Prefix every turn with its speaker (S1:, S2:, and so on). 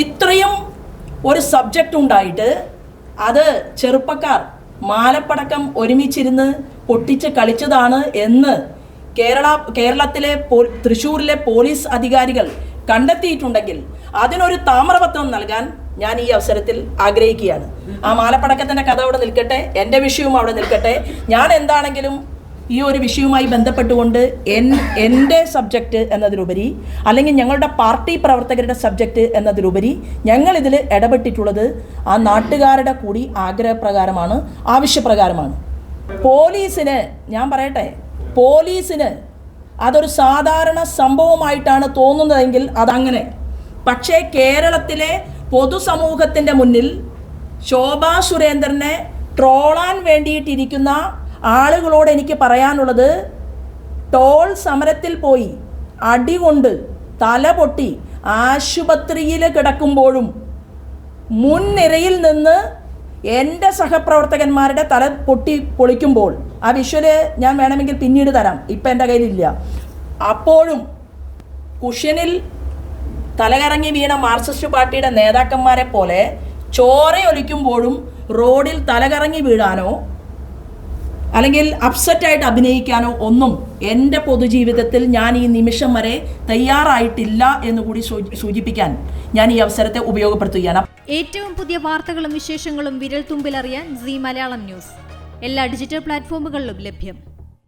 S1: ഇത്രയും ഒരു സബ്ജക്റ്റ് ഉണ്ടായിട്ട് അത് ചെറുപ്പക്കാർ മാലപ്പടക്കം ഒരുമിച്ചിരുന്ന് പൊട്ടിച്ച് കളിച്ചതാണ് എന്ന് കേരള കേരളത്തിലെ തൃശ്ശൂരിലെ പോലീസ് അധികാരികൾ കണ്ടെത്തിയിട്ടുണ്ടെങ്കിൽ അതിനൊരു താമ്രപത്രം നൽകാൻ ഞാൻ ഈ അവസരത്തിൽ ആഗ്രഹിക്കുകയാണ്. ആ മാലപ്പടക്കത്തിന്റെ കഥ അവിടെ നിൽക്കട്ടെ എന്റെ വിഷയവും അവിടെ നിൽക്കട്ടെ. ഞാൻ എന്താണെങ്കിലും ഈ ഒരു വിഷയവുമായി ബന്ധപ്പെട്ടുകൊണ്ട് എൻ എന്റെ സബ്ജക്റ്റ് എന്നതിലുപരി അല്ലെങ്കിൽ ഞങ്ങളുടെ പാർട്ടി പ്രവർത്തകരുടെ സബ്ജക്റ്റ് എന്നതിലുപരി ഞങ്ങൾ ഇതിൽ ഇടപെട്ടിട്ടുള്ളത് ആ നാട്ടുകാരുടെ കൂടി ആഗ്രഹപ്രകാരമാണ് ആവശ്യപ്രകാരമാണ്. പോലീസിന് ഞാൻ പറയട്ടെ പോലീസിന് അതൊരു സാധാരണ സംഭവമായിട്ടാണ് തോന്നുന്നതെങ്കിൽ അതങ്ങനെ. പക്ഷേ കേരളത്തിലെ പൊതുസമൂഹത്തിന്റെ മുന്നിൽ ശോഭാ സുരേന്ദ്രനെ ട്രോളാൻ വേണ്ടിയിട്ടിരിക്കുന്ന ആളുകളോട് എനിക്ക് പറയാനുള്ളത് ടോൾ സമരത്തിൽ പോയി അടികൊണ്ട് തല പൊട്ടി ആശുപത്രിയിൽ കിടക്കുമ്പോഴും മുൻനിരയിൽ നിന്ന് എന്റെ സഹപ്രവർത്തകന്മാരുടെ തല പൊട്ടി പൊളിക്കുമ്പോൾ ആ വിഷ്വൽ ഞാൻ വേണമെങ്കിൽ പിന്നീട് തരാം ഇപ്പം എന്റെ കയ്യിലില്ല. അപ്പോഴും കുഷ്യനിൽ തലകറങ്ങി വീണ മാർക്സിസ്റ്റ് പാർട്ടിയുടെ നേതാക്കന്മാരെ പോലെ ചോരയൊലിക്കുമ്പോഴും റോഡിൽ തലകറങ്ങി വീഴാനോ അല്ലെങ്കിൽ അപ്സെറ്റായിട്ട് അഭിനയിക്കാനോ ഒന്നും എന്റെ പൊതുജീവിതത്തിൽ ഞാൻ ഈ നിമിഷം വരെ തയ്യാറായിട്ടില്ല എന്ന് കൂടി സൂചിപ്പിക്കാൻ ഞാൻ ഈ അവസരത്തെ ഉപയോഗപ്പെടുത്തുകയാണ്.
S2: ഏറ്റവും പുതിയ വാർത്തകളും വിശേഷങ്ങളും വിരൽ തുമ്പിലറിയാൻ സി മലയാളം ന്യൂസ്. എല്ലാ ഡിജിറ്റൽ പ്ലാറ്റ്ഫോമുകളിലും ലഭ്യം.